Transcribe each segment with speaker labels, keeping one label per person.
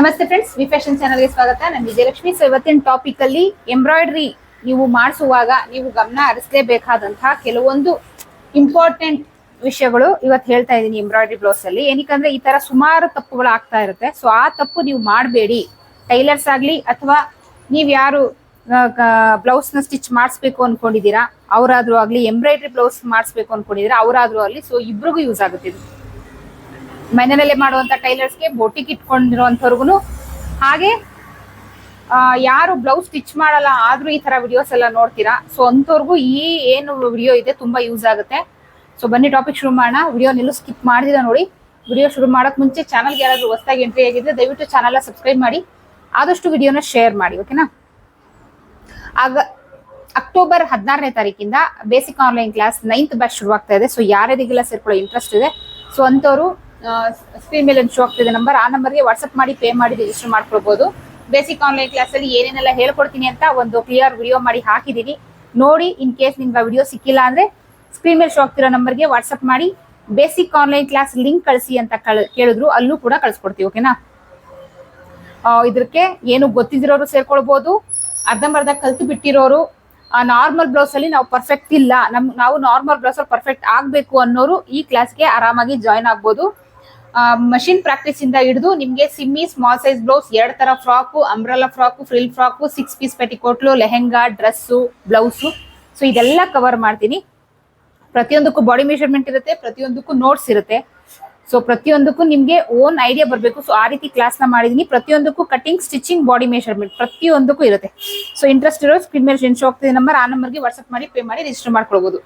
Speaker 1: ನಮಸ್ತೆ friends V fashion ಚಾನಲ್ಗೆ ಸ್ವಾಗತ. ನಾನು ವಿಜಯಲಕ್ಷ್ಮಿ. ಸೊ ಇವತ್ತಿನ ಟಾಪಿಕ್ ಅಲ್ಲಿ ಎಂಬ್ರಾಯ್ಡ್ರಿ ನೀವು ಮಾಡಿಸುವಾಗ ನೀವು ಗಮನ ಹರಿಸಲೇಬೇಕಾದಂತಹ ಕೆಲವೊಂದು ಇಂಪಾರ್ಟೆಂಟ್ ವಿಷಯಗಳು ಇವತ್ತು ಹೇಳ್ತಾ ಇದ್ದೀನಿ ಎಂಬ್ರಾಯ್ಡ್ರಿ ಬ್ಲೌಸ್ ಅಲ್ಲಿ. ಏನಕ್ಕಂದ್ರೆ ಈ ತರ ಸುಮಾರು ತಪ್ಪುಗಳು ಆಗ್ತಾ ಇರುತ್ತೆ. ಸೊ ಆ ತಪ್ಪು ನೀವು ಮಾಡಬೇಡಿ. ಟೈಲರ್ಸ್ ಆಗಲಿ ಅಥವಾ ನೀವು ಯಾರು ಬ್ಲೌಸ್ನ ಸ್ಟಿಚ್ ಮಾಡಿಸ್ಬೇಕು ಅನ್ಕೊಂಡಿದ್ದೀರಾ, ಅವರಾದ್ರೂ ಆಗಲಿ ಎಂಬ್ರಾಯ್ಡ್ರಿ ಬ್ಲೌಸ್ ಮಾಡಿಸ್ಬೇಕು ಅನ್ಕೊಂಡಿದ್ದೀರಾ, ಅವರಾದ್ರೂ ಆಗಲಿ ಸೊ ಇಬ್ರಿಗೂ ಯೂಸ್ ಆಗುತ್ತೆ ಇದು. ಮನೆಯಲ್ಲೇ ಮಾಡುವಂತ ಟೈಲರ್ಸ್ಗೆ ಬೋಟಿಕ್ ಇಟ್ಕೊಂಡಿರುವಂತವ್ರಿಗೂ ಹಾಗೆ ಯಾರು ಬ್ಲೌಸ್ ಸ್ಟಿಚ್ ಮಾಡಲ್ಲ ಆದ್ರೂ ಈ ತರ ವಿಡಿಯೋಸ್ ಎಲ್ಲ ನೋಡ್ತೀರಾ? ಸೊ ಅಂಥವ್ರಿಗೂ ಈ ಏನು ವಿಡಿಯೋ ಇದೆ ತುಂಬಾ ಯೂಸ್ ಆಗುತ್ತೆ. ಸೊ ಬನ್ನಿ ಟಾಪಿಕ್ ಶುರು ಮಾಡೋಣ. ವಿಡಿಯೋ ನಿಲ್ಲು ಸ್ಕಿಪ್ ಮಾಡಿದ ನೋಡಿ. ವಿಡಿಯೋ ಶುರು ಮಾಡಕ್ ಮುಂಚೆ ಚಾನಲ್ಗೆ ಯಾರಾದ್ರೂ ಹೊಸದಾಗಿ ಎಂಟ್ರಿ ಆಗಿದ್ರೆ ದಯವಿಟ್ಟು ಚಾನಲ್ ಸಬ್ಸ್ಕ್ರೈಬ್ ಮಾಡಿ. ಆದಷ್ಟು ವಿಡಿಯೋನ ಶೇರ್ ಮಾಡಿ ಓಕೆನಾ ಆಗ ಅಕ್ಟೋಬರ್ ಹದಿನಾರನೇ ತಾರೀಕಿಂದ basic online class ninth batch ಶುರುವಾಗ್ತಾ ಇದೆ. ಸೊ ಯಾರ್ಯಾರಿಗೆಲ್ಲ ಸೇರ್ಕೊಳ್ಳೋ ಇಂಟ್ರೆಸ್ಟ್ ಇದೆ? ಸೊ ಅಂಥವ್ರು ಸ್ಕ್ರೀನ್ ಮೇಲೆ ಶೋ ಆಗ್ತಿದೆ ನಂಬರ್ ಆ ನಂಬರ್ಗೆ ವಾಟ್ಸ್ಆಪ್ ಮಾಡಿ ಪೇ ಮಾಡಿ ರಿಜಿಸ್ಟರ್ ಮಾಡ್ಕೊಳ್ಬಹುದು ಬೇಸಿಕ್ ಆನ್ಲೈನ್ ಕ್ಲಾಸ್ ಅಲ್ಲಿ ಏನೇನೆಲ್ಲ ಹೇಳ್ಕೊಡ್ತೀನಿ ಅಂತ ಒಂದು ಕ್ಲಿಯರ್ ವಿಡಿಯೋ ಮಾಡಿ ಹಾಕಿದೀನಿ. ನೋಡಿ ಇನ್ ಕೇಸ್ ನಿಮ್ಗೆ ವಿಡಿಯೋ ಸಿಕ್ಕಿಲ್ಲ ಅಂದ್ರೆ ಸ್ಕ್ರೀನ್ ಮೇಲೆ ಶೋ ಆಗ್ತಿರೋ ನಂಬರ್ಗೆ ವಾಟ್ಸ್ಆಪ್ ಮಾಡಿ ಬೇಸಿಕ್ ಆನ್ಲೈನ್ ಕ್ಲಾಸ್ ಲಿಂಕ್ ಕಳಿಸಿ ಅಂತ ಕಳ್- ಕೇಳಿದ್ರು. ಅಲ್ಲೂ ಕೂಡ ಕಳ್ಸ್ಕೊಡ್ತೀವಿ ಓಕೆನಾ ಆ, ಇದಕ್ಕೆ ಏನು ಗೊತ್ತಿದ್ದಿರೋರು ಸೇರ್ಕೊಳ್ಬಹುದು ಅರ್ಧಂಬರ್ಧ ಕಲ್ತು ಬಿಟ್ಟಿರೋರು. ನಾರ್ಮಲ್ ಬ್ಲೌಸ್ ಅಲ್ಲಿ ನಾವು ಪರ್ಫೆಕ್ಟ್ ಇಲ್ಲ. ನಮ್ ನಾವು ನಾರ್ಮಲ್ ಬ್ಲೌಸ್ ಅಲ್ಲಿ ಪರ್ಫೆಕ್ಟ್ ಆಗ್ಬೇಕು ಅನ್ನೋರು ಈ ಕ್ಲಾಸ್ಗೆ ಆರಾಮಾಗಿ ಜಾಯ್ನ್ ಆಗ್ಬೋದು. ಮಷಿನ್ ಪ್ರಾಕ್ಟೀಸ್ ಇಂದ ಹಿಡಿದು ನಿಮ್ಗೆ ಸಿಮ್ಮಿ ಸ್ಮಾಲ್ ಸೈಜ್ ಬ್ಲೌಸ್ ಎರಡ್ ತರ frock umbrella frock frill frock six piece ಪೆಟಿಕೋಟ್ಲು lehenga dress blouse so ಇದೆಲ್ಲ ಕವರ್ ಮಾಡ್ತೀನಿ. ಪ್ರತಿಯೊಂದಕ್ಕೂ ಬಾಡಿ ಮೆಷರ್ಮೆಂಟ್ ಇರುತ್ತೆ, ಪ್ರತಿಯೊಂದಕ್ಕೂ ನೋಟ್ಸ್ ಇರುತ್ತೆ. ಸೊ ಪ್ರತಿಯೊಂದಕ್ಕೂ ನಿಮ್ಗೆ ಓನ್ ಐಡಿಯಾ ಬರಬೇಕು. ಸೊ ಆ ರೀತಿ ಕ್ಲಾಸ್ನ ಮಾಡಿದೀನಿ. ಪ್ರತಿಯೊಂದಕ್ಕೂ ಕಟಿಂಗ್ ಸ್ಟಿಚಿಂಗ್ ಬಾಡಿ ಮೆಷರ್ಮೆಂಟ್ ಪ್ರತಿಯೊಂದಕ್ಕೂ ಇರುತ್ತೆ. ಸೊ ಇಂಟ್ರೆಸ್ಟ್ ಇರೋ ಸ್ಕ್ರೀನ್ ಮೇಲೆ ಶೋ ಆಗ್ತಿದೆ ನಂಬರ್ ಆ ನಂಬರ್ಗೆ ವಾಟ್ಸ್ಆಪ್ ಮಾಡಿ ಪೇ ಮಾಡಿ ರಿಜಿಸ್ಟರ್ ಮಾಡ್ಕೊಳ್ಬಹುದು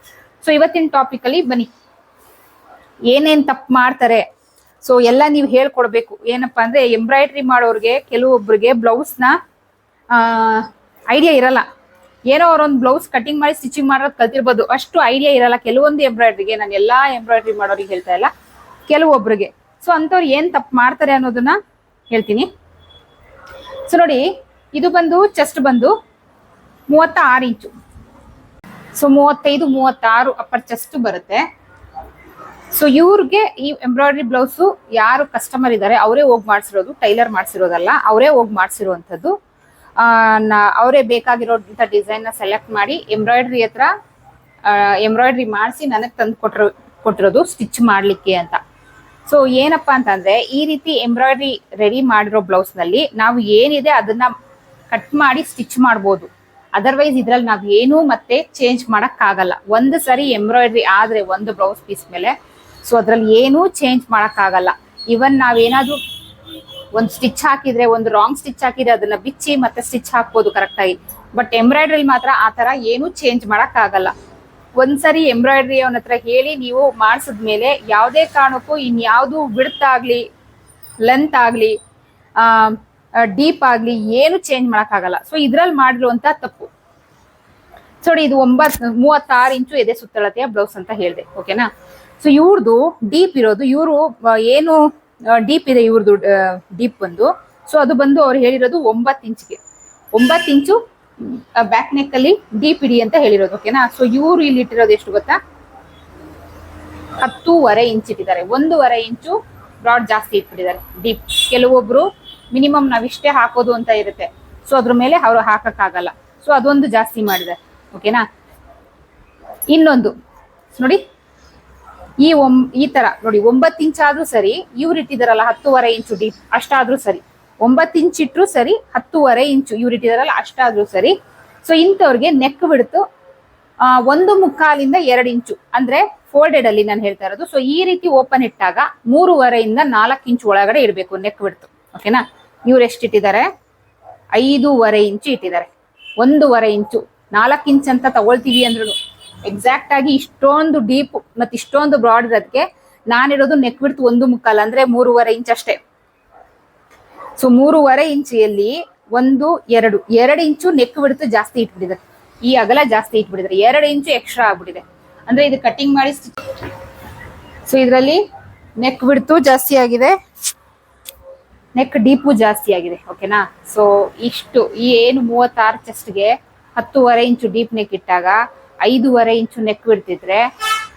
Speaker 1: ಸೊ ಇವತ್ತಿನ ಟಾಪಿಕ್ ಅಲ್ಲಿ ಬನ್ನಿ. ಏನೇನ್ ತಪ್ಪು ಮಾಡ್ತಾರೆ? ಸೊ ಎಲ್ಲ ನೀವು ಹೇಳ್ಕೊಡ್ಬೇಕು. ಏನಪ್ಪಾ ಅಂದ್ರೆ ಎಂಬ್ರಾಯ್ಡ್ರಿ ಮಾಡೋರಿಗೆ ಕೆಲವೊಬ್ಬರಿಗೆ ಬ್ಲೌಸ್ನ ಐಡಿಯಾ ಇರಲ್ಲ. ಏನೋ ಅವ್ರೊಂದು ಬ್ಲೌಸ್ ಕಟಿಂಗ್ ಮಾಡಿ ಸ್ಟಿಚಿಂಗ್ ಮಾಡೋದು ಕಲ್ತಿರ್ಬೋದು. ಅಷ್ಟು ಐಡಿಯಾ ಇರಲ್ಲ. ಕೆಲವೊಂದು ಎಂಬ್ರಾಯ್ಡ್ರಿಗೆ ನಾನು ಎಲ್ಲಾ ಎಂಬ್ರಾಯ್ಡ್ರಿ ಮಾಡೋರಿಗೆ ಹೇಳ್ತಾ ಇಲ್ಲ. ಕೆಲವೊಬ್ರಿಗೆ. ಸೊ ಅಂಥವ್ರು ಏನು ತಪ್ಪು ಮಾಡ್ತಾರೆ ಅನ್ನೋದನ್ನ ಹೇಳ್ತೀನಿ. ಸೊ ನೋಡಿ, ಇದು ಬಂದು ಚೆಸ್ಟ್ ಬಂದು ಮೂವತ್ತ ಆರು ಇಂಚು. ಸೊ ಮೂವತ್ತೈದು, ಮೂವತ್ತಾರು ಅಪ್ಪರ್ ಚೆಸ್ಟ್ ಬರುತ್ತೆ. ಸೊ ಇವ್ರಿಗೆ ಈ ಎಂಬ್ರಾಯ್ಡ್ರಿ ಬ್ಲೌಸು ಯಾರು ಕಸ್ಟಮರ್ ಇದ್ದಾರೆ ಅವರೇ ಹೋಗಿ ಮಾಡಿಸಿರೋದು ಟೈಲರ್ ಮಾಡಿಸಿರೋದಲ್ಲ, ಅವರೇ ಹೋಗಿ ಮಾಡಿಸಿರುವಂಥದ್ದು. ಅವರೇ ಬೇಕಾಗಿರೋಂಥ ಡಿಸೈನ್ನ ಸೆಲೆಕ್ಟ್ ಮಾಡಿ ಎಂಬ್ರಾಯ್ಡ್ರಿ ಹತ್ರ ಎಂಬ್ರಾಯ್ಡ್ರಿ ಮಾಡಿಸಿ ನನಗೆ ತಂದು ಕೊಟ್ಟಿರೋ ಕೊಟ್ಟಿರೋದು ಸ್ಟಿಚ್ ಮಾಡಲಿಕ್ಕೆ ಅಂತ. ಸೊ ಏನಪ್ಪ ಅಂತಂದ್ರೆ, ಈ ರೀತಿ ಎಂಬ್ರಾಯ್ಡ್ರಿ ರೆಡಿ ಮಾಡಿರೋ ಬ್ಲೌಸ್ನಲ್ಲಿ ನಾವು ಏನಿದೆ ಅದನ್ನ ಕಟ್ ಮಾಡಿ ಸ್ಟಿಚ್ ಮಾಡ್ಬೋದು. ಅದರ್ವೈಸ್ ಇದ್ರಲ್ಲಿ ನಾವು ಏನೂ ಮತ್ತೆ ಚೇಂಜ್ ಮಾಡೋಕ್ಕಾಗಲ್ಲ. ಒಂದು ಸರಿ ಎಂಬ್ರಾಯ್ಡ್ರಿ ಆದರೆ ಒಂದು ಬ್ಲೌಸ್ ಪೀಸ್ ಮೇಲೆ ಸೊ ಅದ್ರಲ್ಲಿ ಏನೂ ಚೇಂಜ್ ಮಾಡೋಕ್ಕಾಗಲ್ಲ. ಇವನ್ ನಾವೇನಾದ್ರೂ ಒಂದು ಸ್ಟಿಚ್ ಹಾಕಿದ್ರೆ, ಒಂದು ರಾಂಗ್ ಸ್ಟಿಚ್ ಹಾಕಿದ್ರೆ ಅದನ್ನ ಬಿಚ್ಚಿ ಮತ್ತೆ ಸ್ಟಿಚ್ ಹಾಕ್ಬೋದು ಕರೆಕ್ಟ್ ಆಗಿ. ಬಟ್ ಎಂಬ್ರಾಯ್ಡ್ರಿ ಮಾತ್ರ ಆ ತರ ಏನೂ ಚೇಂಜ್ ಮಾಡೋಕ್ಕಾಗಲ್ಲ. ಒಂದ್ಸರಿ ಎಂಬ್ರಾಯ್ಡ್ರಿ ಅವನ ಹತ್ರ ಹೇಳಿ ನೀವು ಮಾಡಿಸಿದ್ಮೇಲೆ ಯಾವುದೇ ಕಾರಣಕ್ಕೂ ಇನ್ಯಾವುದು ಬಿಡ್ತ್ ಆಗ್ಲಿ ಲೆಂತ್ ಆಗ್ಲಿ ಡೀಪ್ ಆಗ್ಲಿ ಏನು ಚೇಂಜ್ ಮಾಡೋಕ್ಕಾಗಲ್ಲ. ಸೊ ಇದ್ರಲ್ಲಿ ಮಾಡಿರುವಂಥ ತಪ್ಪು. ನೋಡಿ ಇದು ಒಂಬತ್, ಮೂವತ್ತಾರು ಇಂಚು ಎದೆ ಸುತ್ತಳತೆಯ ಬ್ಲೌಸ್ ಅಂತ ಹೇಳಿದೆ ಓಕೆನಾ ಸೊ ಇವ್ರದ್ದು ಡೀಪ್ ಇರೋದು, ಇವರು ಏನು ಡೀಪ್ ಇದೆ ಇವ್ರದ್ದು ಡೀಪ್ ಬಂದು ಸೊ ಅದು ಬಂದು ಅವ್ರು ಹೇಳಿರೋದು ಒಂಬತ್ತು ಇಂಚ್ಗೆ. ಒಂಬತ್ತು ಇಂಚು ಬ್ಯಾಕ್ ನೆಕ್ ಅಲ್ಲಿ ಡೀಪ್ ಇಡಿ ಅಂತ ಹೇಳಿರೋದು ಓಕೆನಾ ಸೊ ಇವ್ರು ಇಲ್ಲಿ ಇಟ್ಟಿರೋದು ಎಷ್ಟು ಗೊತ್ತಾ? ಹತ್ತೂವರೆ ಇಂಚ್ ಇಟ್ಟಿದ್ದಾರೆ. ಒಂದೂವರೆ ಇಂಚು ಬ್ರಾಡ್ ಜಾಸ್ತಿ ಇಟ್ಬಿಟ್ಟಿದ್ದಾರೆ ಡೀಪ್ ಕೆಲವೊಬ್ರು ಮಿನಿಮಮ್ ನಾವಿಷ್ಟೇ ಹಾಕೋದು ಅಂತ ಇರುತ್ತೆ. ಸೊ ಅದ್ರ ಮೇಲೆ ಅವರು ಹಾಕಕ್ಕಾಗಲ್ಲ. ಸೊ ಅದೊಂದು ಜಾಸ್ತಿ ಮಾಡಿದ್ದಾರೆ ಓಕೆನಾ ಇನ್ನೊಂದು, ನೋಡಿ. ಈ ಒಂ, ಈ ತರ ನೋಡಿ, ಒಂಬತ್ತು ಇಂಚ್ ಆದ್ರೂ ಸರಿ, ಇವ್ರು ಇಟ್ಟಿದಾರಲ್ಲ ಹತ್ತುವರೆ ಇಂಚು ಡೀಪ್ ಅಷ್ಟಾದ್ರೂ ಸರಿ. ಒಂಬತ್ತು ಇಂಚ್ ಇಟ್ರು ಸರಿ, ಹತ್ತೂವರೆ ಇಂಚು ಇವ್ರು ಇಟ್ಟಿದಾರಲ್ಲ ಅಷ್ಟಾದ್ರೂ ಸರಿ. ಸೊ ಇಂಥವ್ರಿಗೆ ನೆಕ್ ಬಿಡ್ತು. ಒಂದು ಮುಕ್ಕಾಲಿಂದ ಎರಡು ಇಂಚು ಅಂದ್ರೆ ಫೋಲ್ಡೆಡ್ ಅಲ್ಲಿ ನಾನು ಹೇಳ್ತಾ ಇರೋದು. ಸೊ ಈ ರೀತಿ ಓಪನ್ ಇಟ್ಟಾಗ ಮೂರುವರೆಯಿಂದ ನಾಲ್ಕು ಇಂಚು ಒಳಗಡೆ ಇಡಬೇಕು ನೆಕ್ ಬಿಡ್ತು ಓಕೆನಾ ಇವ್ರು ಎಷ್ಟು ಇಟ್ಟಿದ್ದಾರೆ ಐದೂವರೆ ಇಂಚು ಇಟ್ಟಿದ್ದಾರೆ ಒಂದೂವರೆ ಇಂಚು. ನಾಲ್ಕು ಇಂಚ್ ಅಂತ ತಗೊಳ್ತೀವಿ ಅಂದ್ರು ಎಕ್ಸಾಕ್ಟ್ ಆಗಿ ಇಷ್ಟೊಂದು ಡೀಪ್ ಮತ್ತೆ ಇಷ್ಟೊಂದು ಬ್ರಾಡ್ ಇರೋದಕ್ಕೆ ನಾನಿರೋದು ನೆಕ್ ಬಿಡ್ತು ಒಂದು ಮುಕ್ಕಾಲ್, ಅಂದ್ರೆ ಮೂರುವರೆ ಇಂಚ್ ಅಷ್ಟೇ. ಸೊ ಮೂರುವರೆ ಇಂಚಿಯಲ್ಲಿ ಒಂದು, ಎರಡು ಎರಡು ಇಂಚು ನೆಕ್ ಬಿಡ್ತು ಜಾಸ್ತಿ ಇಟ್ಬಿಟ್ಟಿದೆ. ಈ ಅಗಲ ಜಾಸ್ತಿ ಇಟ್ಬಿಟ್ಟಿದ್ರೆ ಎರಡು ಇಂಚು ಎಕ್ಸ್ಟ್ರಾ ಆಗ್ಬಿಟ್ಟಿದೆ. ಅಂದ್ರೆ ಇದು ಕಟಿಂಗ್ ಮಾಡಿ ಸೊ ಇದರಲ್ಲಿ ನೆಕ್ ಬಿಡ್ತು ಜಾಸ್ತಿ ಆಗಿದೆ. ನೆಕ್ ಡೀಪು ಜಾಸ್ತಿ ಆಗಿದೆ. ಓಕೆನಾ ಸೊ ಇಷ್ಟು, ಈ ಏನು ಮೂವತ್ತಾರು ಚೆಸ್ಟ್ಗೆ ಹತ್ತುವರೆ ಇಂಚು ಡೀಪ್ ನೆಕ್ ಇಟ್ಟಾಗ ಐದೂವರೆ ಇಂಚು ನೆಕ್ ಬಿಡ್ತಿದ್ರೆ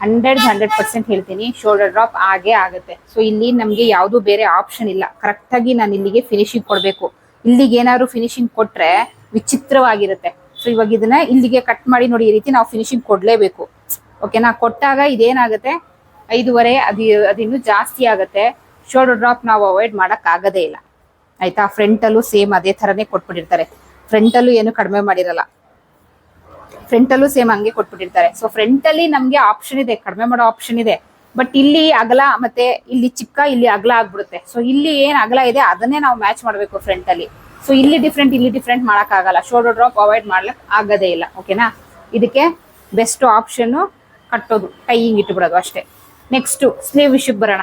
Speaker 1: ಹಂಡ್ರೆಡ್ ಹಂಡ್ರೆಡ್ ಪರ್ಸೆಂಟ್ ಹೇಳ್ತೀನಿ ಶೋಲ್ಡರ್ ಡ್ರಾಪ್ ಆಗೇ ಆಗುತ್ತೆ. ಸೊ ಇಲ್ಲಿ ನಮಗೆ ಯಾವುದು ಬೇರೆ ಆಪ್ಷನ್ ಇಲ್ಲ. ಕರೆಕ್ಟಾಗಿ ನಾನು ಇಲ್ಲಿಗೆ ಫಿನಿಶಿಂಗ್ ಕೊಡಬೇಕು. ಇಲ್ಲಿಗೆ ಏನಾದ್ರು ಫಿನಿಶಿಂಗ್ ಕೊಟ್ಟರೆ ವಿಚಿತ್ರವಾಗಿರುತ್ತೆ. ಸೊ ಇವಾಗ ಇದನ್ನ ಇಲ್ಲಿಗೆ ಕಟ್ ಮಾಡಿ ನೋಡಿ, ಈ ರೀತಿ ನಾವು ಫಿನಿಶಿಂಗ್ ಕೊಡಲೇಬೇಕು. ಓಕೆನಾ ಕೊಟ್ಟಾಗ ಇದೇನಾಗುತ್ತೆ? ಐದೂವರೆ, ಅದು ಅದಿನ್ನೂ ಜಾಸ್ತಿ ಆಗುತ್ತೆ. ಶೋಲ್ಡರ್ ಡ್ರಾಪ್ ನಾವು ಅವಾಯ್ಡ್ ಮಾಡೋಕ್ಕಾಗದೇ ಇಲ್ಲ. ಆಯ್ತಾ? ಫ್ರಂಟಲ್ಲೂ ಸೇಮ್ ಅದೇ ಥರನೇ ಕೊಟ್ಬಿಟ್ಟಿರ್ತಾರೆ. ಫ್ರಂಟಲ್ಲೂ ಏನು ಕಡಿಮೆ ಮಾಡಿರಲ್ಲ. ಫ್ರಂಟಲ್ಲೂ ಸೇಮ್ ಹಂಗೆ ಕೊಟ್ಬಿಟ್ಟಿರ್ತಾರೆ. ಸೊ ಫ್ರಂಟಲ್ಲಿ ನಮಗೆ ಆಪ್ಷನ್ ಇದೆ, ಕಡಿಮೆ ಮಾಡೋ ಆಪ್ಷನ್ ಇದೆ. ಬಟ್ ಇಲ್ಲಿ ಅಗಲ ಮತ್ತೆ ಇಲ್ಲಿ ಚಿಕ್ಕ, ಇಲ್ಲಿ ಅಗಲ ಆಗ್ಬಿಡುತ್ತೆ. ಸೊ ಇಲ್ಲಿ ಏನ್ ಅಗಲ ಇದೆ, ಅದನ್ನೇ ನಾವು ಮ್ಯಾಚ್ ಮಾಡಬೇಕು ಫ್ರಂಟ್ ಅಲ್ಲಿ. ಸೊ ಇಲ್ಲಿ ಡಿಫ್ರೆಂಟ್ ಇಲ್ಲಿ ಡಿಫ್ರೆಂಟ್ ಮಾಡಕ್ ಆಗಲ್ಲ ಶೋಲ್ಡರ್ ಡ್ರಾಪ್ ಅವಾಯ್ಡ್ ಮಾಡ್ಲಿಕ್ಕೆ ಆಗದೇ ಇಲ್ಲ. ಓಕೆನಾ ಇದಕ್ಕೆ ಬೆಸ್ಟ್ ಆಪ್ಷನ್ ಕಟ್ಟೋದು ಟೈಯಿಂಗ್ ಇಟ್ಬಿಡೋದು ಅಷ್ಟೇ. ನೆಕ್ಸ್ಟ್ ಸ್ಲೀವ್ ವಿಷಯಕ್ಕೆ ಬರೋಣ.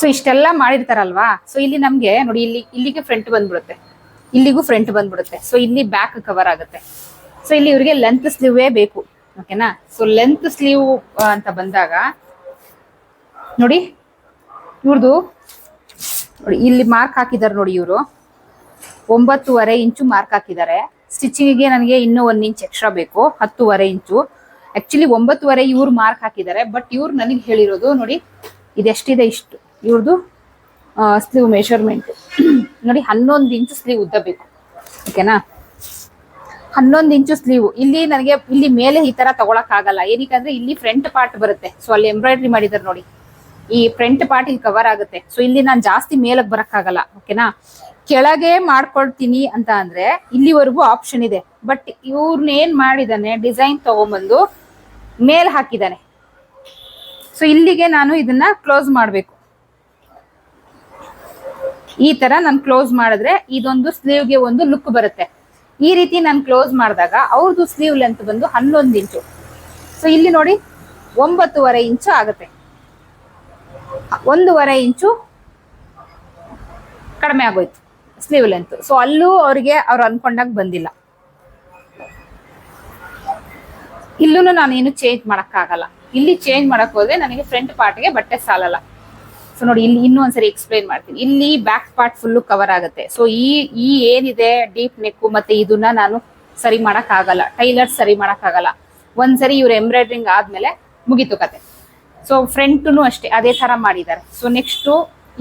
Speaker 1: ಸೊ ಇಷ್ಟೆಲ್ಲ ಮಾಡಿರ್ತಾರಲ್ವಾ? ಸೊ ಇಲ್ಲಿ ನಮ್ಗೆ, ನೋಡಿ, ಇಲ್ಲಿ, ಇಲ್ಲಿಗೆ ಫ್ರಂಟ್ ಬಂದ್ಬಿಡುತ್ತೆ. ಇಲ್ಲಿಗೂ ಫ್ರಂಟ್ ಬಂದ್ಬಿಡುತ್ತೆ. ಸೊ ಇಲ್ಲಿ ಬ್ಯಾಕ್ ಕವರ್ ಆಗುತ್ತೆ. ಸೊ ಇಲ್ಲಿ ಇವರಿಗೆ ಲೆಂತ್ ಸ್ಲೀವೇ ಬೇಕು. ಓಕೆನಾ ಸೊ ಲೆಂತ್ ಸ್ಲೀವ್ ಅಂತ ಬಂದಾಗ, ನೋಡಿ, ಇವ್ರದು, ನೋಡಿ, ಇಲ್ಲಿ ಮಾರ್ಕ್ ಹಾಕಿದ್ದಾರೆ ನೋಡಿ ಇವರು. ಒಂಬತ್ತುವರೆ ಇಂಚು ಮಾರ್ಕ್ ಹಾಕಿದ್ದಾರೆ. ಸ್ಟಿಚಿಂಗಿಗೆ ನನಗೆ ಇನ್ನೂ ಒಂದು ಇಂಚ್ ಎಕ್ಸ್ಟ್ರಾ ಬೇಕು, ಹತ್ತುವರೆ ಇಂಚು. ಆಕ್ಚುಲಿ ಒಂಬತ್ತುವರೆ ಇವ್ರು ಮಾರ್ಕ್ ಹಾಕಿದ್ದಾರೆ ಬಟ್ ಇವ್ರು ನನಗೆ ಹೇಳಿರೋದು, ನೋಡಿ, ಇದೆಷ್ಟಿದೆ ಇಷ್ಟು. ಇವ್ರದ್ದು ಸ್ಲೀವ್ ಮೆಷರ್ಮೆಂಟ್ ನೋಡಿ, ಹನ್ನೊಂದು ಇಂಚು ಸ್ಲೀವ್ ಉದ್ದ ಬೇಕು. ಓಕೆನಾ? ಹನ್ನೊಂದು ಇಂಚು ಸ್ಲೀವ್ ಇಲ್ಲಿ ನನಗೆ, ಇಲ್ಲಿ ಮೇಲೆ ಈ ತರ ತಗೊಳಕ್ ಆಗಲ್ಲ. ಏನಕ್ಕಂದ್ರೆ ಇಲ್ಲಿ ಫ್ರಂಟ್ ಪಾರ್ಟ್ ಬರುತ್ತೆ. ಸೊ ಅಲ್ಲಿ ಎಂಬ್ರಾಯ್ಡ್ರಿ ಮಾಡಿದಾರೆ ನೋಡಿ. ಈ ಫ್ರಂಟ್ ಪಾರ್ಟ್ ಇಲ್ಲಿ ಕವರ್ ಆಗುತ್ತೆ. ಸೊ ಇಲ್ಲಿ ನಾನು ಜಾಸ್ತಿ ಮೇಲಕ್ಕೆ ಆಗಲ್ಲ. ಓಕೆನಾ? ಕೆಳಗೆ ಮಾಡ್ಕೊಳ್ತೀನಿ ಅಂತ ಅಂದ್ರೆ, ಇಲ್ಲಿವರೆಗೂ ಆಪ್ಷನ್ ಇದೆ. ಬಟ್ ಇವ್ರನ್ನ ಏನ್ ಮಾಡಿದಾನೆ ಡಿಸೈನ್ ತಗೊಂಬಂದು ಮೇಲ್ ಹಾಕಿದಾನೆ. ಸೊ ಇಲ್ಲಿಗೆ ನಾನು ಇದನ್ನ ಕ್ಲೋಸ್ ಮಾಡಬೇಕು. ಈ ತರ ನಾನು ಕ್ಲೋಸ್ ಮಾಡಿದ್ರೆ ಇದೊಂದು ಸ್ಲೀವ್ಗೆ ಒಂದು ಲುಕ್ ಬರುತ್ತೆ. ಈ ರೀತಿ ನಾನು ಕ್ಲೋಸ್ ಮಾಡಿದಾಗ ಅವ್ರದ್ದು ಸ್ಲೀವ್ ಲೆಂತ್ ಬಂದು ಹನ್ನೊಂದು ಇಂಚು. ಸೊ ಇಲ್ಲಿ ನೋಡಿ ಒಂಬತ್ತುವರೆ ಇಂಚು ಆಗುತ್ತೆ. ಒಂದೂವರೆ ಇಂಚು ಕಡಿಮೆ ಆಗೋಯ್ತು ಸ್ಲೀವ್ ಲೆಂತ್ ಸೊ ಅಲ್ಲೂ ಅವ್ರಿಗೆ ಅವ್ರು ಅನ್ಕೊಂಡಾಗ ಬಂದಿಲ್ಲ. ಇಲ್ಲೂ ನಾನೇನು ಚೇಂಜ್ ಮಾಡೋಕ್ಕಾಗಲ್ಲ. ಇಲ್ಲಿ ಚೇಂಜ್ ಮಾಡಕ್ ಹೋದ್ರೆ ನನಗೆ ಫ್ರಂಟ್ ಪಾರ್ಟ್ಗೆ ಬಟ್ಟೆ ಸಾಲಲ್ಲ. ಸೊ ನೋಡಿ, ಇಲ್ಲಿ ಇನ್ನೂ ಒಂದ್ಸರಿ ಎಕ್ಸ್ಪ್ಲೈನ್ ಮಾಡ್ತೀನಿ. ಇಲ್ಲಿ ಬ್ಯಾಕ್ ಪಾರ್ಟ್ ಫುಲ್ಲು ಕವರ್ ಆಗುತ್ತೆ. ಸೊ ಈ ಈ ಏನಿದೆ ಡೀಪ್ ನೆಕ್ಕು ಮತ್ತೆ ಇದನ್ನ ನಾನು ಸರಿ ಮಾಡಕ್ ಆಗಲ್ಲ ಟೈಲರ್ ಸರಿ ಮಾಡಕ್ ಆಗಲ್ಲ ಒಂದ್ಸರಿ ಇವ್ರು ಎಂಬ್ರಾಯ್ಡ್ರಿಂಗ್ ಆದ್ಮೇಲೆ ಮುಗೀತು ಕತೆ. ಸೊ ಫ್ರಂಟು ಅಷ್ಟೇ, ಅದೇ ತರ ಮಾಡಿದ್ದಾರೆ. ಸೊ ನೆಕ್ಸ್ಟ್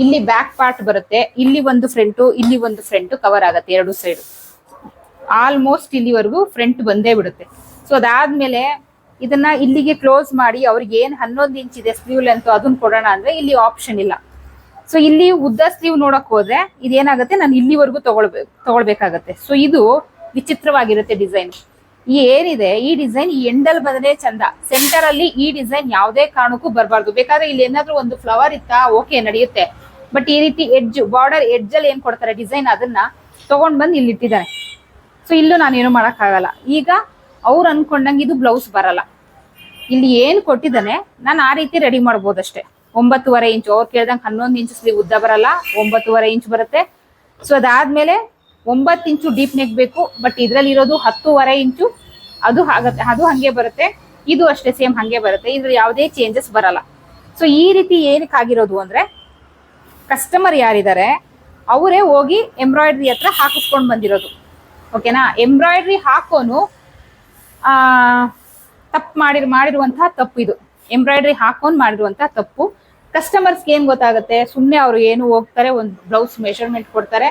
Speaker 1: ಇಲ್ಲಿ ಬ್ಯಾಕ್ ಪಾರ್ಟ್ ಬರುತ್ತೆ. ಇಲ್ಲಿ ಒಂದು ಫ್ರಂಟು ಇಲ್ಲಿ ಒಂದು ಫ್ರಂಟ್ ಕವರ್ ಆಗುತ್ತೆ ಎರಡು ಸೈಡ್ ಆಲ್ಮೋಸ್ಟ್ ಇಲ್ಲಿವರೆಗೂ ಫ್ರಂಟ್ ಬಂದೇ ಬಿಡುತ್ತೆ. ಸೊ ಅದಾದ್ಮೇಲೆ ಇದನ್ನ ಇಲ್ಲಿಗೆ ಕ್ಲೋಸ್ ಮಾಡಿ ಅವ್ರಿಗೆ ಏನ್ ಹನ್ನೊಂದು ಇಂಚ್ ಇದೆ ಸ್ಲೀವ್ ಲೆಂತ್ ಅದನ್ನ ಕೊಡೋಣ ಅಂದ್ರೆ ಇಲ್ಲಿ ಆಪ್ಷನ್ ಇಲ್ಲ. ಸೊ ಇಲ್ಲಿ ಉದ್ದ ಸ್ಲೀವ್ ನೋಡಕ್ ಹೋದ್ರೆ ಇದೇನಾಗುತ್ತೆ? ನಾನು ಇಲ್ಲಿವರೆಗೂ ತಗೊಳ್ಬೇಕು ತಗೊಳ್ಬೇಕಾಗತ್ತೆ. ಸೊ ಇದು ವಿಚಿತ್ರವಾಗಿರುತ್ತೆ ಡಿಸೈನ್ ಈ ಏನಿದೆ? ಈ ಡಿಸೈನ್ ಈ ಎಂಡಲ್ ಬಂದ್ರೆ ಚಂದ. ಸೆಂಟರ್ ಅಲ್ಲಿ ಈ ಡಿಸೈನ್ ಯಾವುದೇ ಕಾರಣಕ್ಕೂ ಬರಬಾರ್ದು. ಬೇಕಾದ್ರೆ ಇಲ್ಲಿ ಏನಾದ್ರೂ ಒಂದು ಫ್ಲವರ್ ಇತ್ತಾ ಓಕೆ ನಡೆಯುತ್ತೆ. ಬಟ್ ಈ ರೀತಿ ಎಡ್ಜ್ ಬಾರ್ಡರ್ ಎಡ್ಜ್ ಅಲ್ಲಿ ಏನ್ ಕೊಡ್ತಾರೆ? ಡಿಸೈನ್ ಅದನ್ನ ತಗೊಂಡ್ ಬಂದು ಇಲ್ಲಿ ಇಟ್ಟಿದ್ದಾರೆ ಸೊ ಇಲ್ಲೂ ನಾನೇನು ಆಗಲ್ಲ ಈಗ ಅವ್ರು ಅನ್ಕೊಂಡಂಗೆ ಇದು ಬ್ಲೌಸ್ ಬರಲ್ಲ. ಇಲ್ಲಿ ಏನು ಕೊಟ್ಟಿದ್ದಾನೆ, ನಾನು ಆ ರೀತಿ ರೆಡಿ ಮಾಡ್ಬೋದಷ್ಟೇ. ಒಂಬತ್ತುವರೆ ಇಂಚು ಅವ್ರು ಕೇಳ್ದಂಗೆ ಹನ್ನೊಂದು ಇಂಚು ಸ್ಲೀವ್ ಉದ್ದ ಬರಲ್ಲ, ಒಂಬತ್ತುವರೆ ಇಂಚು ಬರುತ್ತೆ. ಸೊ ಅದಾದ್ಮೇಲೆ ಒಂಬತ್ತು ಇಂಚು ಡೀಪ್ ನೆಕ್ ಬೇಕು ಬಟ್ ಇದರಲ್ಲಿ ಇರೋದು ಹತ್ತುವರೆ ಇಂಚು ಅದು ಆಗತ್ತೆ, ಅದು ಹಂಗೆ ಬರುತ್ತೆ. ಇದು ಅಷ್ಟೇ ಸೇಮ್ ಹಂಗೆ ಬರುತ್ತೆ ಇದ್ರ ಯಾವುದೇ ಚೇಂಜಸ್ ಬರಲ್ಲ. ಸೊ ಈ ರೀತಿ ಏನಕ್ಕೆ ಆಗಿರೋದು ಅಂದ್ರೆ ಕಸ್ಟಮರ್ ಯಾರಿದ್ದಾರೆ ಅವರೇ ಹೋಗಿ ಎಂಬ್ರಾಯ್ಡ್ರಿ ಹತ್ರ ಹಾಕಿಸ್ಕೊಂಡು ಬಂದಿರೋದು. ಓಕೆನಾ ಎಂಬ್ರಾಯ್ಡ್ರಿ ಹಾಕೋನು ತಪ್ಪು ಮಾಡಿರ್, ಮಾಡಿರುವಂತಹ ತಪ್ಪು ಇದು. ಎಂಬ್ರಾಯ್ಡ್ರಿ ಹಾಕೊಂಡು ಮಾಡಿರುವಂತಹ ತಪ್ಪು. ಕಸ್ಟಮರ್ಸ್ಗೆ ಏನ್ ಗೊತ್ತಾಗುತ್ತೆ? ಸುಮ್ಮನೆ ಅವ್ರು ಏನು ಹೋಗ್ತಾರೆ, ಒಂದು ಬ್ಲೌಸ್ ಮೆಷರ್ಮೆಂಟ್ ಕೊಡ್ತಾರೆ.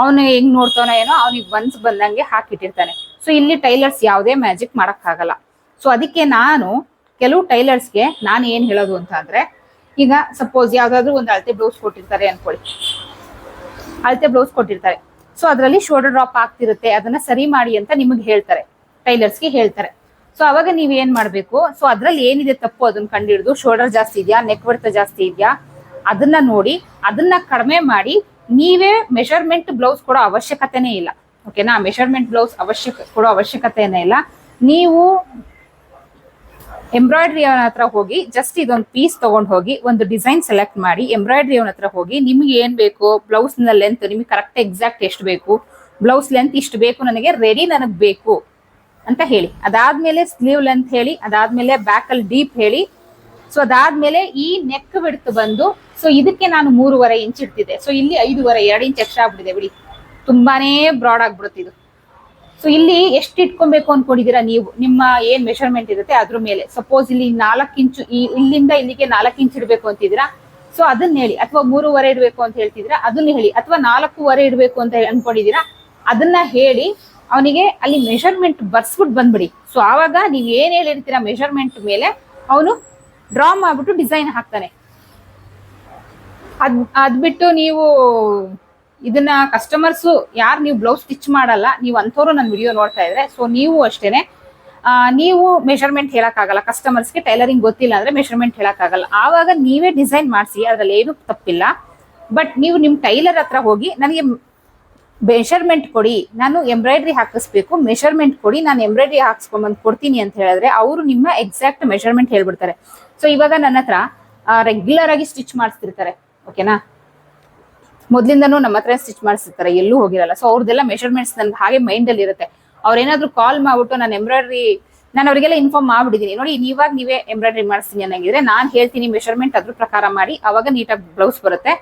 Speaker 1: ಅವನು ಹೆಂಗ್ ನೋಡ್ತಾನೋ ಏನೋ, ಅವ್ನಿಗೆ ಬನ್ಸ್ ಬಂದಂಗೆ ಹಾಕಿಟ್ಟಿರ್ತಾನೆ. ಸೊ ಇಲ್ಲಿ ಟೈಲರ್ಸ್ ಯಾವುದೇ ಮ್ಯಾಜಿಕ್ ಆಗಲ್ಲ ಸೊ ಅದಕ್ಕೆ ನಾನು ಕೆಲವು ಟೈಲರ್ಸ್ಗೆ ನಾನು ಏನ್ ಹೇಳೋದು ಅಂತ ಅಂದ್ರೆ, ಈಗ ಸಪೋಸ್ ಯಾವ್ದಾದ್ರು ಒಂದು ಅಳತೆ ಬ್ಲೌಸ್ ಕೊಟ್ಟಿರ್ತಾರೆ ಅನ್ಕೊಳ್ಳಿ. ಅಳತೆ ಬ್ಲೌಸ್ ಕೊಟ್ಟಿರ್ತಾರೆ. ಸೊ ಅದರಲ್ಲಿ ಶೋಲ್ಡರ್ ಡ್ರಾಪ್ ಆಗ್ತಿರುತ್ತೆ. ಅದನ್ನ ಸರಿ ಮಾಡಿ ಅಂತ ನಿಮಗೆ ಹೇಳ್ತಾರೆ. ಟೈಲರ್ಸ್ಗೆ ಹೇಳ್ತಾರೆ. ಸೊ ಅವಾಗ ನೀವ್ ಏನ್ ಮಾಡ್ಬೇಕು? ಸೊ ಅದ್ರಲ್ಲಿ ಏನಿದೆ ತಪ್ಪು ಅದನ್ನ ಕಂಡಿಡಿದು? ಶೋಲ್ಡರ್ ಜಾಸ್ತಿ ಇದೆಯಾ? ನೆಕ್ ವರ್ತ ಜಾಸ್ತಿ ಇದೆಯಾ? ಅದನ್ನ ನೋಡಿ, ಅದನ್ನ ಕಡಿಮೆ ಮಾಡಿ, ನೀವೇ ಮೆಷರ್ಮೆಂಟ್ ಬ್ಲೌಸ್ ಕೊಡೋ ಅವಶ್ಯಕತೆನೇ ಇಲ್ಲ. ಓಕೆನಾ ಮೆಷರ್ಮೆಂಟ್ ಬ್ಲೌಸ್ ಅವಶ್ಯಕ, ಕೊಡೋ ಅವಶ್ಯಕತೆನೇ ಇಲ್ಲ. ನೀವು ಎಂಬ್ರಾಯ್ಡ್ರಿ ಅವನ ಹತ್ರ ಹೋಗಿ ಜಸ್ಟ್ ಇದೊಂದು ಪೀಸ್ ತಗೊಂಡು ಹೋಗಿ, ಒಂದು ಡಿಸೈನ್ ಸೆಲೆಕ್ಟ್ ಮಾಡಿ, ಎಂಬ್ರಾಯ್ಡ್ರಿ ಅವನ ಹತ್ರ ಹೋಗಿ, ನಿಮ್ಗೆ ಏನ್ ಬೇಕು? ಬ್ಲೌಸ್ನ ಲೆಂತ್ ನಿಮಗೆ ಕರೆಕ್ಟ್ ಎಕ್ಸಾಕ್ಟ್ ಎಷ್ಟು ಬೇಕು? ಬ್ಲೌಸ್ ಲೆಂತ್ ಇಷ್ಟು ಬೇಕು? ನನಗೆ ರೆಡಿ ನನಗೆ ಬೇಕು. ಅಂತ ಹೇಳಿ. ಅದಾದ್ಮೇಲೆ ಸ್ಲೀವ್ ಲೆಂತ್ ಹೇಳಿ, ಅದಾದ್ಮೇಲೆ ಬ್ಯಾಕ್ ಅಲ್ಲಿ ಡೀಪ್ ಹೇಳಿ. ಸೊ ಅದಾದ್ಮೇಲೆ ಈ ನೆಕ್ ಬಿಡ್ತು ಬಂದು ಸೊ ಇದಕ್ಕೆ ನಾನು ಮೂರುವರೆ ಇಂಚ್ ಇಡ್ತಿದ್ದೆ. ಸೊ ಇಲ್ಲಿ ಐದುವರೆ, ಎರಡು ಇಂಚ್ ಎಕ್ಸ್ಟ್ರಾ ಆಗ್ಬಿಟ್ಟಿದೆ ಬಿಡಿ. ತುಂಬಾನೇ ಬ್ರಾಡ್ ಇದು. ಸೊ ಇಲ್ಲಿ ಎಷ್ಟು ಇಟ್ಕೊಬೇಕು ಅನ್ಕೊಂಡಿದ್ದೀರಾ ನೀವು? ನಿಮ್ಮ ಏನ್ ಮೆಷರ್ಮೆಂಟ್ ಇರುತ್ತೆ ಅದ್ರ ಮೇಲೆ. ಸಪೋಸ್ ಇಲ್ಲಿ ನಾಲ್ಕು ಇಂಚು ಈ ಇಲ್ಲಿಂದ ಇಲ್ಲಿಗೆ ನಾಲ್ಕು ಇಂಚ್ ಇಡಬೇಕು ಅಂತಿದ್ದೀರಾ? ಸೊ ಅದನ್ನ ಹೇಳಿ. ಅಥವಾ ಮೂರುವರೆ ಇಡಬೇಕು ಅಂತ ಹೇಳ್ತಿದ್ದೀರಾ? ಅದನ್ನ ಹೇಳಿ. ಅಥವಾ ನಾಲ್ಕೂವರೆ ಇಡಬೇಕು ಅಂತ ಅನ್ಕೊಂಡಿದ್ದೀರಾ? ಅದನ್ನ ಹೇಳಿ ಅವನಿಗೆ ಅಲ್ಲಿ ಮೆಷರ್ಮೆಂಟ್ ಬರ್ಸ್ಬಿಟ್ಟು ಬಂದ್ಬಿಡಿ. ಸೊ ಆವಾಗ ನೀವು ಏನ್ ಹೇಳಿರ್ತೀರಾ ಮೆಷರ್ಮೆಂಟ್ ಮೇಲೆ, ಅವನು ಡ್ರಾ ಮಾಡ್ಬಿಟ್ಟು ಡಿಸೈನ್ ಹಾಕ್ತಾನೆ. ಅದ್ ಅದ್ ಬಿಟ್ಟು ನೀವು ಇದನ್ನ ಕಸ್ಟಮರ್ಸ್ ಯಾರು ನೀವು ಬ್ಲೌಸ್ ಸ್ಟಿಚ್ ಮಾಡಲ್ಲ, ನೀವು ಅಂಥವ್ರು ನನ್ನ ವಿಡಿಯೋ ನೋಡ್ತಾ ಇದ್ರೆ ಸೊ ನೀವು ಅಷ್ಟೇನೆ ನೀವು ಮೆಷರ್ಮೆಂಟ್ ಹೇಳೋಕ್ಕಾಗಲ್ಲ. ಕಸ್ಟಮರ್ಸ್ಗೆ ಟೈಲರಿಂಗ್ ಗೊತ್ತಿಲ್ಲ ಅಂದ್ರೆ ಮೆಷರ್ಮೆಂಟ್ ಹೇಳೋಕ್ಕಾಗಲ್ಲ. ಆವಾಗ ನೀವೇ ಡಿಸೈನ್ ಮಾಡಿಸಿ, ಅದ್ರಲ್ಲಿ ಏನು ತಪ್ಪಿಲ್ಲ. ಬಟ್ ನೀವು ನಿಮ್ಮ ಟೈಲರ್ ಹತ್ರ ಹೋಗಿ, ನನಗೆ ಮೆಷರ್ಮೆಂಟ್ ಕೊಡಿ, ನಾನು ಎಂಬ್ರಾಯ್ಡ್ರಿ ಹಾಕಿಸ್ಬೇಕು ಮೆಷರ್ಮೆಂಟ್ ಕೊಡಿ, ನಾನು ಎಂಬ್ರಾಯ್ಡ್ರಿ ಹಾಕಿಸ್ಕೊಂಡ್ಬಂದು ಕೊಡ್ತೀನಿ ಅಂತ ಹೇಳಿದ್ರೆ ಅವರು ನಿಮ್ಮ ಎಕ್ಸಾಕ್ಟ್ ಮೆಷರ್ಮೆಂಟ್ ಹೇಳ್ಬಿಡ್ತಾರೆ. ಸೊ ಇವಾಗ ನನ್ನ ಹತ್ರ ರೆಗ್ಯುಲರ್ ಆಗಿ ಸ್ಟಿಚ್ ಮಾಡಿಸ್ತಿರ್ತಾರೆ ಓಕೆನಾ ಮೊದ್ಲಿಂದನೂ ನಮ್ಮ ಹತ್ರ ಸ್ಟಿಚ್ ಮಾಡಿಸ್ತಿರ್ತಾರೆ, ಎಲ್ಲೂ ಹೋಗಿರಲ್ಲ. ಸೊ ಅವ್ರದ್ದೆಲ್ಲ ಮೆಷರ್ಮೆಂಟ್ಸ್ ನನ್ಗೆ ಹಾಗೆ ಮೈಂಡ್ ಅಲ್ಲಿ ಇರುತ್ತೆ. ಅವ್ರೇನಾದ್ರೂ ಕಾಲ್ ಮಾಡ್ಬಿಟ್ಟು ನಾನು ಎಂಬ್ರಾಯ್ಡ್ರಿ ನಾನು ಅವರಿಗೆಲ್ಲ ಇನ್ಫಾರ್ಮ್ ಮಾಡ್ಬಿಟ್ಟಿದ್ದೀನಿ ನೋಡಿ ಇವಾಗ ನೀವೇ ಎಂಬ್ರಾಯ್ಡ್ರಿ ಮಾಡಿಸ್ತೀನಿ ಅನ್ನಂಗಿದ್ರೆ ನಾನು ಹೇಳ್ತೀನಿ ಮೆಷರ್ಮೆಂಟ್ ಅದ್ರ ಪ್ರಕಾರ ಮಾಡಿ, ಅವಾಗ ನೀಟಾಗಿ ಬ್ಲೌಸ್ ಬರುತ್ತೆ.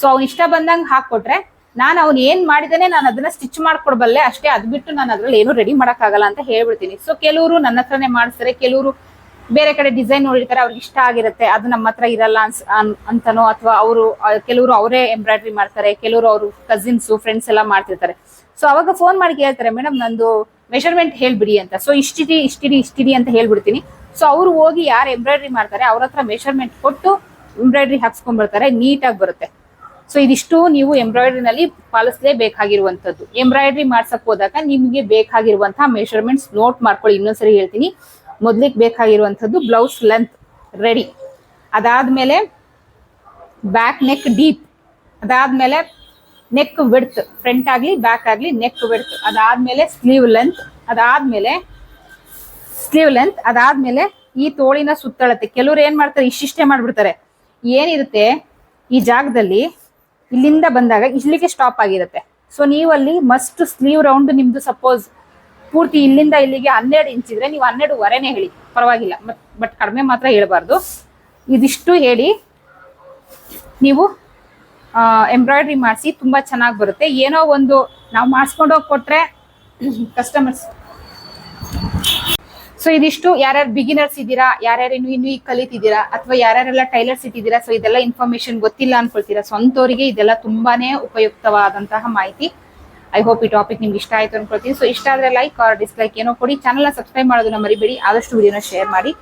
Speaker 1: ಸೊ ಅವ್ನು ಇಷ್ಟ ಬಂದಂಗೆ ಹಾಕೊಟ್ರೆ ನಾನು ಅವ್ನು ಏನ್ ಮಾಡಿದಾನೆ ನಾನು ಅದನ್ನ ಸ್ಟಿಚ್ ಮಾಡ್ಕೊಡ್ಬಲ್ಲೆ, ಅಷ್ಟೇ ಅದ್ ಬಿಟ್ಟು ನಾನು ಅದ್ರಲ್ಲಿ ಏನು ರೆಡಿ ಮಾಡಕ್ಕಾಗಲ್ಲ ಅಂತ ಹೇಳ್ಬಿಡ್ತೀನಿ. ಸೊ ಕೆಲವರು ನನ್ನ ಹತ್ರನೇ ಮಾಡಿಸ್ತಾರೆ, ಕೆಲವರು ಬೇರೆ ಕಡೆ ಡಿಸೈನ್ ನೋಡಿರ್ತಾರೆ, ಅವ್ರಿಗೆ ಇಷ್ಟ ಆಗಿರುತ್ತೆ, ಅದು ನಮ್ಮ ಹತ್ರ ಇರಲ್ಲ ಅನ್ಸ್, ಅನ್- ಅಂತನೋ, ಅಥವಾ ಅವರು ಕೆಲವರು ಅವರೇ ಎಂಬ್ರಾಯ್ಡ್ರಿ ಮಾಡ್ತಾರೆ, ಕೆಲವರು ಅವರು ಕಸಿನ್ಸ್ ಫ್ರೆಂಡ್ಸ್ ಎಲ್ಲ ಮಾಡ್ತಿರ್ತಾರೆ. ಸೊ ಅವಾಗ ಫೋನ್ ಮಾಡಿ ಕೇಳ್ತಾರೆ, ಮೇಡಮ್, ನಂದು ಮೆಷರ್ಮೆಂಟ್ ಹೇಳ್ಬಿಡಿ ಅಂತ. ಸೊ ಇಷ್ಟಿಡಿ ಇಷ್ಟಿಡಿ ಇಷ್ಟಿಡಿ ಅಂತ ಹೇಳ್ಬಿಡ್ತೀನಿ. ಸೊ ಅವ್ರು ಹೋಗಿ ಯಾರು ಎಂಬ್ರಾಯ್ಡ್ರಿ ಮಾಡ್ತಾರೆ, ಅವ್ರ ಹತ್ರ ಮೆಷರ್ಮೆಂಟ್ ಕೊಟ್ಟು ಎಂಬ್ರಾಯ್ಡ್ರಿ ಹಾಕ್ಸ್ಕೊಂಡ್ಬರ್ತಾರೆ ನೀಟಾಗಿ ಬರುತ್ತೆ. ಸೊ ಇದಿಷ್ಟು ನೀವು ಎಂಬ್ರಾಯ್ಡ್ರಿನಲ್ಲಿ ಪಾಲಿಸಲೇಬೇಕಾಗಿರುವಂತದ್ದು ಎಂಬ್ರಾಯ್ಡ್ರಿ ಮಾಡ್ಸಕ್ ಹೋದಾಗ ನಿಮಗೆ ಬೇಕಾಗಿರುವಂತಹ ಮೆಷರ್ಮೆಂಟ್ಸ್ ನೋಟ್ ಮಾಡ್ಕೊಳ್ಳಿ. ಇನ್ನೊಂದ್ಸರಿ ಹೇಳ್ತೀನಿ. ಮೊದ್ಲಿಗೆ ಬೇಕಾಗಿರುವಂತದ್ದು ಬ್ಲೌಸ್ ಲೆಂತ್ ರೆಡಿ ಅದಾದ್ಮೇಲೆ ಬ್ಯಾಕ್ ನೆಕ್ ಡೀಪ್ ಅದಾದ್ಮೇಲೆ ನೆಕ್ ವಿಡ್ತ್ ಫ್ರಂಟ್ ಆಗ್ಲಿ ಬ್ಯಾಕ್ ಆಗ್ಲಿ ನೆಕ್ ವಿಡ್ತ್ ಅದಾದ್ಮೇಲೆ ಸ್ಲೀವ್ ಲೆಂತ್ ಅದಾದ್ಮೇಲೆ ಸ್ಲೀವ್ ಲೆಂತ್ ಅದಾದ್ಮೇಲೆ ಈ ತೋಳಿನ ಸುತ್ತಳತೆ. ಕೆಲವ್ರು ಏನ್ ಮಾಡ್ತಾರೆ? ಇಷ್ಟಿಷ್ಟೇ ಮಾಡ್ಬಿಡ್ತಾರೆ. ಏನಿರುತ್ತೆ? ಈ ಜಾಗದಲ್ಲಿ ಇಲ್ಲಿಂದ ಬಂದಾಗ ಇಲ್ಲಿಗೆ ಸ್ಟಾಪ್ ಆಗಿರುತ್ತೆ. ಸೊ ನೀವು ಅಲ್ಲಿ ಮಸ್ಟ್ ಸ್ಲೀವ್ ರೌಂಡ್ ನಿಮ್ದು ಸಪೋಸ್ ಪೂರ್ತಿ ಇಲ್ಲಿಂದ ಇಲ್ಲಿಗೆ ಹನ್ನೆರಡು ಇಂಚ್ ಇದ್ರೆ ನೀವು ಹನ್ನೆರಡುವರೆನೇ ಹೇಳಿ. ಪರವಾಗಿಲ್ಲ. ಬಟ್ ಕಡಿಮೆ ಮಾತ್ರ ಹೇಳಬಾರ್ದು. ಇದಿಷ್ಟು ಹೇಳಿ ನೀವು ಎಂಬ್ರಾಯ್ಡ್ರಿ ಮಾಡಿಸಿ ತುಂಬ ಚೆನ್ನಾಗಿ ಬರುತ್ತೆ. ಏನೋ ಒಂದು ನಾವು ಮಾಡಿಸ್ಕೊಂಡು ಹೋಗಿ ಕೊಟ್ರೆ ಕಸ್ಟಮರ್ಸ್ ಸೊ ಇದಿಷ್ಟು ಯಾರ್ಯಾರು ಬಿಗಿನರ್ಸ್ ಇದ್ದೀರಾ, ಯಾರ್ಯಾರು ಇನ್ನು ಇನ್ನು ಈಗ ಕಲಿತಿದ್ದೀರಾ, ಅಥವಾ ಯಾರ್ಯಾರೆಲ್ಲ ಟೈಲರ್ಸ್ ಇಟ್ಟಿದ್ದೀರಾ ಸೊ ಇದೆಲ್ಲ ಇನ್ಫಾರ್ಮೇಶನ್ ಗೊತ್ತಿಲ್ಲ ಅನ್ಕೊಳ್ತೀರಾ, ಸ್ವಂತವರಿಗೆ ಇದೆಲ್ಲ ತುಂಬಾನೇ ಉಪಯುಕ್ತವಾದಂತಹ ಮಾಹಿತಿ. ಐ ಹೋಪ್ ಈ ಟಾಪಿಕ್ ನಿಮ್ಗೆ ಇಷ್ಟ ಆಯ್ತು ಅನ್ಕೊಳ್ತೀನಿ. ಸೊ ಇಷ್ಟ ಆದ್ರೆ ಲೈಕ್ ಆರ್ ಡಿಸ್ಲೈಕ್ ಏನೋ ಕೊಡಿ. ಚಾನಲ್ನ ಸಬ್ಸ್ಕ್ರೈಬ್ ಮಾಡೋದನ್ನ ಮರಿಬೇಡಿ. ಆದಷ್ಟು ವಿಡಿಯೋನ ಶೇರ್ ಮಾಡಿ.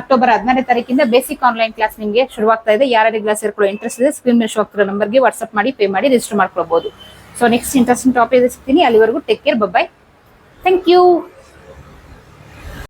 Speaker 1: ಅಕ್ಟೋಬರ್ ಹದಿನಾರನೇ ತಾರೀಕಿಂದ ಬೇಸಿಕ್ ಆನ್ಲೈನ್ ಕ್ಲಾಸ್ ನಿಮಗೆ ಶುರುವಾಗ್ತಾ ಇದೆ. ಕ್ಲಾಸ್ ಸೇರ್ಕೊಳ್ಳೋ ಇಂಟ್ರೆಸ್ಟ್ ಇದೆ ಸ್ಕ್ರೀನ್ ಮೇಲೆ ಶೋ ನಂಬರ್ಗೆ ವಾಟ್ಸ್ಆಪ್ ಮಾಡಿ ಪೇ ಮಾಡಿ ರಿಜಿಸ್ಟರ್ ಮಾಡ್ಕೊಳ್ಬಹುದು ಸೊ ನೆಕ್ಸ್ಟ್ ಇಂಟ್ರೆಸ್ಟಿಂಗ್ ಟಾಪಿಕ್ ಸಿಗ್ತೀನಿ. ಅಲ್ಲಿವರೆಗೂ take care bye thank you